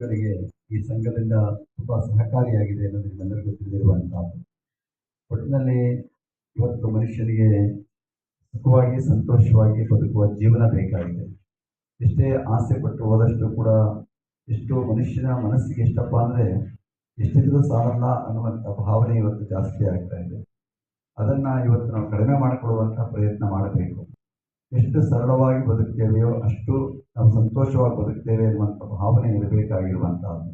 ಗಳಿಗೆ ಈ ಸಂಘದಿಂದ ತುಂಬಾ ಸಹಕಾರಿಯಾಗಿದೆ ಅನ್ನೋದು ನಿಮ್ಮೆಲ್ಲರಿಗೂ ತಿಳಿದಿರುವಂತಹದ್ದು ಒಟ್ಟಿನಲ್ಲಿ ಇವತ್ತು ಮನುಷ್ಯನಿಗೆ ಸುಖವಾಗಿ, ಸಂತೋಷವಾಗಿ ಬದುಕುವ ಜೀವನ ಬೇಕಾಗಿದೆ. ಎಷ್ಟೇ ಆಸೆ ಪಟ್ಟು ಹೋದಷ್ಟು ಕೂಡ ಎಷ್ಟು ಮನುಷ್ಯನ ಮನಸ್ಸಿಗೆ ಎಷ್ಟಪ್ಪ ಅಂದರೆ ಎಷ್ಟಿದ್ರೂ ಸಾಲಲ್ಲ ಅನ್ನುವಂಥ ಭಾವನೆ ಇವತ್ತು ಜಾಸ್ತಿ ಆಗ್ತಾ ಇದೆ. ಅದನ್ನು ಇವತ್ತು ನಾವು ಕಡಿಮೆ ಮಾಡಿಕೊಳ್ಳುವಂಥ ಪ್ರಯತ್ನ ಮಾಡಬೇಕು. ಎಷ್ಟು ಸರಳವಾಗಿ ಬದುಕ್ತೇವೆಯೋ ಅಷ್ಟು ನಾವು ಸಂತೋಷವಾಗಿ ಬದುಕ್ತೇವೆ ಅನ್ನುವಂಥ ಭಾವನೆ ಇರಬೇಕಾಗಿರುವಂತಹದ್ದು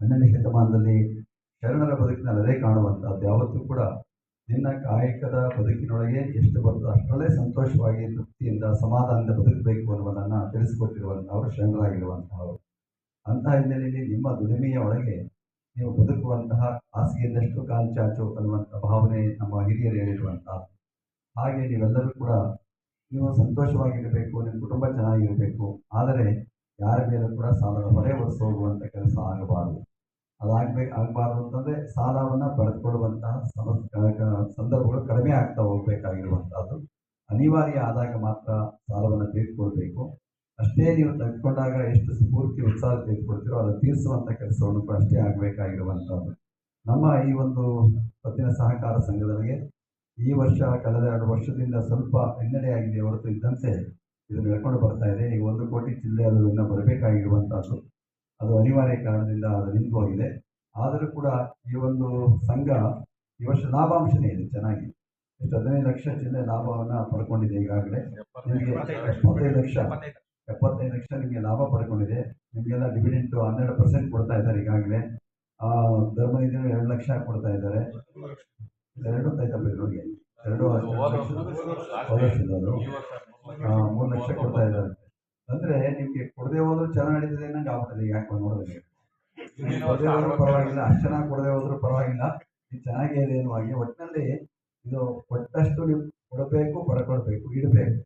ಹನ್ನೆರಡನೇ ಶತಮಾನದಲ್ಲಿ ಶರಣರ ಬದುಕಿನಲ್ಲಿ ಅದೇ ಕಾಣುವಂಥದ್ದು. ಯಾವತ್ತೂ ಕೂಡ ನಿನ್ನ ಕಾಯಕದ ಬದುಕಿನೊಳಗೆ ಎಷ್ಟು ಬರ್ತದೆ ಅಷ್ಟರಲ್ಲೇ ಸಂತೋಷವಾಗಿ ತೃಪ್ತಿಯಿಂದ ಸಮಾಧಾನದಿಂದ ಬದುಕಬೇಕು ಅನ್ನುವುದನ್ನು ತಿಳಿಸಿಕೊಟ್ಟಿರುವಂಥವರು ಶರಣರಾಗಿರುವಂತಹವರು ಅಂತಹ ಹಿನ್ನೆಲೆಯಲ್ಲಿ ನಿಮ್ಮ ದುಡಿಮೆಯ ಒಳಗೆ ನೀವು ಬದುಕುವಂತಹ ಹಾಸಿಗೆಯಿಂದಷ್ಟು ಕಾಲು ಚಾಚು ಅನ್ನುವಂಥ ಭಾವನೆ ನಮ್ಮ ಹಿರಿಯರು ಹೇಳಿರುವಂತಹ ಹಾಗೆ ನೀವೆಲ್ಲರೂ ಕೂಡ ನೀವು ಸಂತೋಷವಾಗಿರಬೇಕು, ನಿಮ್ಮ ಕುಟುಂಬ ಚೆನ್ನಾಗಿರಬೇಕು, ಆದರೆ ಯಾರ ಮೇಲೂ ಕೂಡ ಸಾಲದ ಹೊರೆ ಹೋಗುವಂಥ ಕೆಲಸ ಆಗಬಾರದು. ಅದಾಗಬೇಕು ಆಗಬಾರ್ದು ಅಂತಂದರೆ ಸಾಲವನ್ನು ಪಡೆದುಕೊಳ್ಳುವಂತಹ ಸಮಸ್ ಸಂದರ್ಭಗಳು ಕಡಿಮೆ ಆಗ್ತಾ ಹೋಗಬೇಕಾಗಿರುವಂಥದ್ದು. ಅನಿವಾರ್ಯ ಆದಾಗ ಮಾತ್ರ ಸಾಲವನ್ನು ತೆಗೆದುಕೊಳ್ಬೇಕು. ಅಷ್ಟೇ ನೀವು ತೆಗೆದುಕೊಂಡಾಗ ಎಷ್ಟು ಸ್ಫೂರ್ತಿ, ಉತ್ಸಾಹ ತೆಗೆದುಕೊಳ್ತೀರೋ ಅದನ್ನು ತೀರಿಸುವಂಥ ಕೆಲಸವನ್ನು ಕೂಡ ಅಷ್ಟೇ ಆಗಬೇಕಾಗಿರುವಂಥದ್ದು. ನಮ್ಮ ಈ ಒಂದು ಪತ್ತಿನ ಸಹಕಾರ ಸಂಘದೊಳಗೆ ಈ ವರ್ಷ ಕಳೆದ ಎರಡು ವರ್ಷದಿಂದ ಸ್ವಲ್ಪ ಹಿನ್ನಡೆಯಾಗಿದೆ ಹೊರತು ಇದ್ದಂತೆ ಇದು ನಡ್ಕೊಂಡು ಬರ್ತಾ ಇದೆ. ಈಗ ಒಂದು ಕೋಟಿ ಚಿಲ್ಲರೆ ಅದು ಇನ್ನೂ ಬರಬೇಕಾಗಿರುವಂಥದ್ದು ಅದು ಅನಿವಾರ್ಯ ಕಾರಣದಿಂದ ಅದು ನಿಂತು ಹೋಗಿದೆ. ಆದರೂ ಕೂಡ ಈ ಒಂದು ಸಂಘ ಈ ವರ್ಷ ಲಾಭಾಂಶನೇ ಇದೆ, ಚೆನ್ನಾಗಿ. ಎಷ್ಟು ಹದಿನೈದು ಲಕ್ಷ ಚಿಲ್ಲರೆ ಲಾಭವನ್ನು ಪಡ್ಕೊಂಡಿದೆ ಈಗಾಗಲೇ. ನಿಮಗೆ ಎಪ್ಪತ್ತೈದು ಲಕ್ಷ ಎಪ್ಪತ್ತೈದು ಲಕ್ಷ ನಿಮಗೆ ಲಾಭ ಪಡ್ಕೊಂಡಿದೆ. ನಿಮಗೆಲ್ಲ ಡಿವಿಡೆಂಟು ಹನ್ನೆರಡು ಪರ್ಸೆಂಟ್ ಕೊಡ್ತಾ ಇದ್ದಾರೆ ಈಗಾಗಲೇ. ಧರ್ಮನಿಧಿ ಎರಡು ಲಕ್ಷ ಕೊಡ್ತಾ ಇದ್ದಾರೆ. ಎರಡು ಇದ್ರಿಗೆ ಎರಡು ಮೂರು ಲಕ್ಷ ಕೊಡ್ತಾ ಇದ್ದಾರೆ. ಅಂದ್ರೆ ನಿಮ್ಗೆ ಕೊಡದೆ ಹೋದ್ರು ಚೆನ್ನಾಗಿ ನಡೀತದೆ ನಂಗೆ ಆಗ್ತದೆ ಈಗ ಯಾಕೆ ನೋಡಿದ್ರೆ. ಕೊಡದೆ ಹೋದ್ರೂ ಪರವಾಗಿಲ್ಲ. ಅಷ್ಟು ಚೆನ್ನಾಗಿ ಕೊಡದೆ ಹೋದ್ರೂ ಪರವಾಗಿಲ್ಲ. ನೀವು ಚೆನ್ನಾಗೇ ಇದೆ ಹಾಗೆ. ಒಟ್ಟಿನಲ್ಲಿ ಇದು ಕೊಟ್ಟಷ್ಟು ನೀವು ಕೊಡಬೇಕು ಪಡ್ಕೊಳ್ಬೇಕು ಇಡಬೇಕು.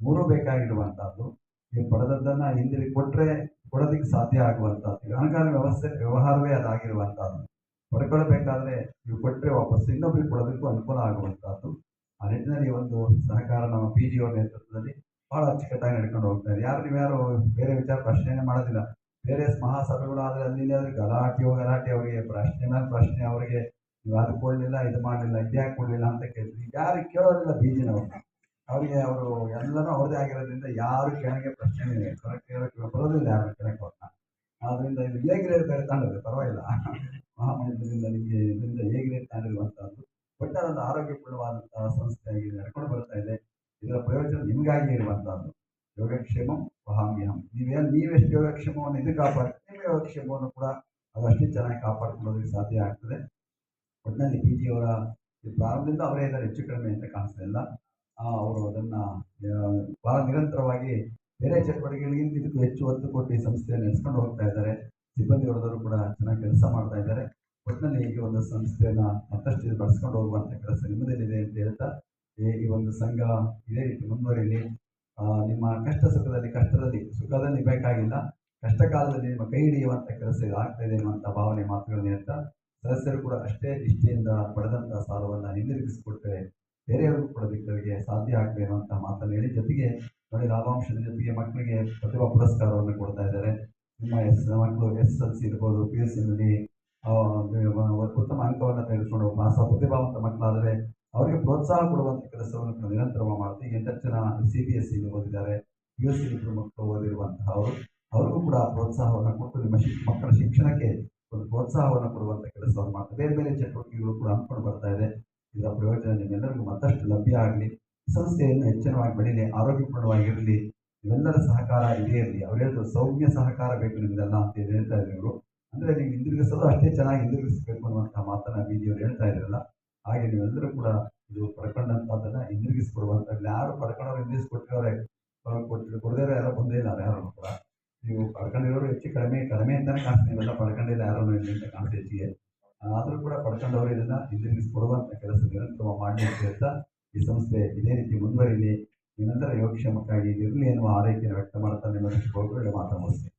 ಮೂರು ಬೇಕಾಗಿರುವಂತಹದ್ದು. ನೀವು ಪಡೆದದ್ದನ್ನ ಹಿಂದಿರುಗಿ ಕೊಟ್ರೆ ಕೊಡೋದಕ್ಕೆ ಸಾಧ್ಯ ಆಗುವಂತಹದ್ದು. ಹಣಕಾಸು ವ್ಯವಸ್ಥೆ ವ್ಯವಹಾರವೇ ಅದಾಗಿರುವಂತಹದ್ದು. ಪಡ್ಕೊಳ್ಬೇಕಾದ್ರೆ ನೀವು ಕೊಟ್ಟರೆ ವಾಪಸ್ ಇನ್ನೊಬ್ಬರಿಗೆ ಕೊಡೋದಕ್ಕೂ ಅನುಕೂಲ ಆಗುವಂತಹದ್ದು. ಆ ನಿಟ್ಟಿನಲ್ಲಿ ಒಂದು ಸಹಕಾರ ನಮ್ಮ ಪಿ ಜಿ ಓ ನೇತೃತ್ವದಲ್ಲಿ ಬಹಳ ಅಚ್ಚುಕಟ್ಟಾಗಿ ನಡ್ಕೊಂಡು ಹೋಗ್ತಾ ಇದೆ. ಯಾರು ನೀವು ಯಾರು ಬೇರೆ ವಿಚಾರ ಪ್ರಶ್ನೆನೇ ಮಾಡೋದಿಲ್ಲ. ಬೇರೆ ಮಹಾಸಭೆಗಳಾದ್ರೆ ಅಲ್ಲಿ ಆದರೆ ಗಲಾಟೆ ಗಲಾಟೆ ಅವರಿಗೆ, ಪ್ರಶ್ನೆ ಮೇಲೆ ಪ್ರಶ್ನೆ ಅವರಿಗೆ, ನೀವು ಅದು ಕೊಡಲಿಲ್ಲ, ಇದು ಮಾಡಲಿಲ್ಲ ಇದ್ಯಾಕೆ ಕೊಡಲಿಲ್ಲ ಅಂತ ಕೇಳ್ತೀವಿ. ಯಾರು ಕೇಳೋದಿಲ್ಲ ಬಿ ಜಿನವರು ಅವರಿಗೆ ಅವರು ಎಲ್ಲರೂ ಅವ್ರದ್ದೇ ಆಗಿರೋದ್ರಿಂದ ಯಾರು ಕೆಳಗೆ ಪ್ರಶ್ನೆ ಕೇಳಕ್ಕೆ ಬರೋದಿಲ್ಲ ಯಾರು ಕೆಳಗೆ ಅವ್ರನ್ನ. ಆದ್ರಿಂದ ಇದು ಎ ಬೇರೆ ಪರವಾಗಿಲ್ಲ. ಮಹಾಮಂಡಲದಿಂದ ನಿಮಗೆ ಇದರಿಂದ ಎ ಗ್ರೇಡ್ ತಾಂಡಿರುವಂತಹದ್ದು ಒಟ್ಟಾರೆ ಆರೋಗ್ಯಪೂರ್ಣವಾದಂತಹ ಸಂಸ್ಥೆಯಾಗಿ ನಡ್ಕೊಂಡು ಬರ್ತಾ ಇದೆ. ಇದರ ಪ್ರಯೋಜನ ನಿಮಗಾಗಿ ಇರುವಂತಹದ್ದು. ಯೋಗಕ್ಷೇಮಂ ವಹಾಮ್ಯಹಂ. ನೀವೇನು, ನೀವೆಷ್ಟು ಯೋಗಕ್ಷೇಮವನ್ನು ಇದು ಕಾಪಾಡ್ತೀವಿ ನಿಮ್ಮ ಯೋಗಕ್ಷೇಮವನ್ನು ಕೂಡ ಅದಷ್ಟೇ ಚೆನ್ನಾಗಿ ಕಾಪಾಡ್ಕೊಳ್ಳೋದಕ್ಕೆ ಸಾಧ್ಯ ಆಗ್ತದೆ. ಒಟ್ಟಿನಲ್ಲಿ ಪಿ ಜಿ ಅವರ ಪ್ರಾರಂಭದಿಂದ ಅವರೇ ಇದ್ದಾರೆ, ಹೆಚ್ಚು ಕಡಿಮೆ ಅಂತ ಕಾಣಿಸ್ತಾ ಇಲ್ಲ. ಅವರು ಅದನ್ನು ಬಹಳ ನಿರಂತರವಾಗಿ ಬೇರೆ ಚಟುವಟಿಕೆಗಳಿಗಿಂತ ಇದಕ್ಕೂ ಹೆಚ್ಚು ಒತ್ತು ಕೊಟ್ಟು ಈ ಸಂಸ್ಥೆಯನ್ನು ನಡೆಸ್ಕೊಂಡು ಹೋಗ್ತಾ ಇದ್ದಾರೆ. ಸಿಬ್ಬಂದಿ ಕೂಡ ಚೆನ್ನಾಗಿ ಕೆಲಸ ಮಾಡ್ತಾ ಇದ್ದಾರೆ. ಒಟ್ಟಿನಲ್ಲಿ ಈ ಒಂದು ಸಂಸ್ಥೆಯನ್ನು ಮತ್ತಷ್ಟು ಬಳಸ್ಕೊಂಡು ಹೋಗುವಂಥ ಕೆಲಸ ನಿಮ್ಮದೇನಿದೆ ಅಂತ ಹೇಳ್ತಾ ಈ ಒಂದು ಸಂಘ ಇದೇ ರೀತಿ ಮುಂದುವರಿಲಿ. ನಿಮ್ಮ ಕಷ್ಟ ಸುಖದಲ್ಲಿ ಕಷ್ಟದಲ್ಲಿ, ಸುಖದಲ್ಲಿ ಬೇಕಾಗಿಲ್ಲ. ಕಷ್ಟ ಕಾಲದಲ್ಲಿ ನಿಮ್ಮ ಕೈ ಹಿಡಿಯುವಂಥ ಕೆಲಸ ಆಗ್ತಾ ಇದೆ ಅನ್ನುವಂಥ ಭಾವನೆ ಮಾತುಗಳನ್ನು ಹೇಳ್ತಾ, ಸದಸ್ಯರು ಕೂಡ ಅಷ್ಟೇ ನಿಷ್ಠೆಯಿಂದ ಪಡೆದಂಥ ಸಾಲವನ್ನು ಹಿಂದಿರುಗಿಸಿಕೊಟ್ಟರೆ ಕೂಡ ಕೊಡೋದಕ್ಕೆ ಸಾಧ್ಯ ಆಗ್ತದೆ ಅನ್ನುವಂಥ ಮಾತನ್ನು ಹೇಳಿ, ಜೊತೆಗೆ ನೋಡಿ ಲಾಭಾಂಶದ ಜೊತೆಗೆ ಮಕ್ಕಳಿಗೆ ಪ್ರತಿಭಾ ಪುರಸ್ಕಾರವನ್ನು ಕೊಡ್ತಾ ಇದ್ದಾರೆ. ನಿಮ್ಮ ಎಸ್ ಮಕ್ಕಳು ಎಸ್ ಎಲ್ ಸಿ ಇರ್ಬೋದು ಪಿ ಯು ಸಿನಲ್ಲಿ ಉತ್ತಮ ಅಂಕವನ್ನು ತೆಗೆದುಕೊಂಡು ಮಾಸ ಪ್ರತಿಭಾವಂತ ಮಕ್ಕಳಾದರೆ ಅವರಿಗೆ ಪ್ರೋತ್ಸಾಹ ಕೊಡುವಂಥ ಕೆಲಸವನ್ನು ನಿರಂತರವಾಗಿ ಮಾಡ್ತೀವಿ. ಎಂಟತ್ತು ಜನ ಸಿ ಬಿ ಎಸ್ ಸಿ ಓದಿದ್ದಾರೆ ಯು ಸಿ ಇಬ್ಬರು ಮಕ್ಕಳು ಓದಿರುವಂತಹ ಅವರು ಅವ್ರಿಗೂ ಕೂಡ ಪ್ರೋತ್ಸಾಹವನ್ನು ಕೊಟ್ಟು ನಿಮ್ಮ ಶಿಕ್ಷ, ಮಕ್ಕಳ ಶಿಕ್ಷಣಕ್ಕೆ ಒಂದು ಪ್ರೋತ್ಸಾಹವನ್ನು ಕೊಡುವಂಥ ಕೆಲಸವನ್ನು ಮಾಡ್ತಾರೆ. ಬೇರೆ ಬೇರೆ ಚಟುವಟಿಕೆಗಳು ಕೂಡ ಹಮ್ಮಿಕೊಂಡು ಬರ್ತಾ ಇದೆ. ಇದರ ಪ್ರಯೋಜನ ನಿಮ್ಮೆಲ್ಲರಿಗೂ ಮತ್ತಷ್ಟು ಲಭ್ಯ ಆಗಲಿ, ಸಂಸ್ಥೆಯನ್ನು ಹೆಚ್ಚಿನವಾಗಿ ಬೆಳೀಲಿ, ಆರೋಗ್ಯಪೂರ್ಣವಾಗಿರಲಿ. ಇವೆಲ್ಲರ ಸಹಕಾರ ಇದೇ ಇರಲಿ ಅವ್ರು ಹೇಳಿದ್ರು ಸೌಮ್ಯ ಸಹಕಾರ ಬೇಕು ನಿಮಗೆಲ್ಲ ಅಂತ ಹೇಳ್ತಾ ಇದ್ರು ಇವರು. ಅಂದರೆ ನೀವು ಹಿಂದಿರುಗಿಸೋದು ಅಷ್ಟೇ ಚೆನ್ನಾಗಿ ಹಿಂದಿರುಗಿಸಬೇಕು ಅನ್ನುವಂಥ ಮಾತನ್ನು ಬಿ ಜಿ ಅವರು ಹೇಳ್ತಾ ಇದ್ರಲ್ಲ. ಹಾಗೆ ನೀವೆಲ್ಲರೂ ಕೂಡ ಇದು ಪಡ್ಕೊಂಡಂಥದ್ದನ್ನು ಹಿಂದಿರುಗಿಸ್ಕೊಡುವಂಥ ಯಾರು ಪಡ್ಕೊಂಡವ್ರು ಹಿಂದಿರಿಸ್ಕೊಟ್ಟಿರೋರೆ ಕೊಟ್ಟು ಕೊಡದೇ ಯಾರೋ ಬಂದೇ ಇಲ್ಲ, ಯಾರು ಕೂಡ. ನೀವು ಪಡ್ಕೊಂಡಿರೋರು ಹೆಚ್ಚು ಕಡಿಮೆ ಕಡಿಮೆ ಅಂತಲೇ ಕಾಣಿಸ್ತೀವಿ ಇವೆಲ್ಲ ಪಡ್ಕೊಂಡಿಲ್ಲ ಯಾರೋ ಅಂತ ಕಾಣಿಸ್ತು ಹೆಚ್ಚಿಗೆ. ಆದರೂ ಕೂಡ ಪಡ್ಕೊಂಡವರು ಇದನ್ನು ಹಿಂದಿರುಗಿಸ್ಕೊಡುವಂಥ ಕೆಲಸ ನಿರಂತರವಾಗಿ ಮಾಡಿ ಅಂತ ಈ ಸಂಸ್ಥೆ ಇದೇ ರೀತಿ ಮುಂದುವರಿಲಿ. ನಿರಂತರ ಯೋಗಕ್ಷೇಮಕ್ಕಾಗಿ ಇರಲಿ ಎನ್ನುವ ಆರೈಕೆಯನ್ನು ವ್ಯಕ್ತ ಮಾಡ್ತಾ ನಿಮ್ಮ ಒಳ್ಳೆ ಮಾತ್ರ ಮುಗಿಸ್ತೀನಿ.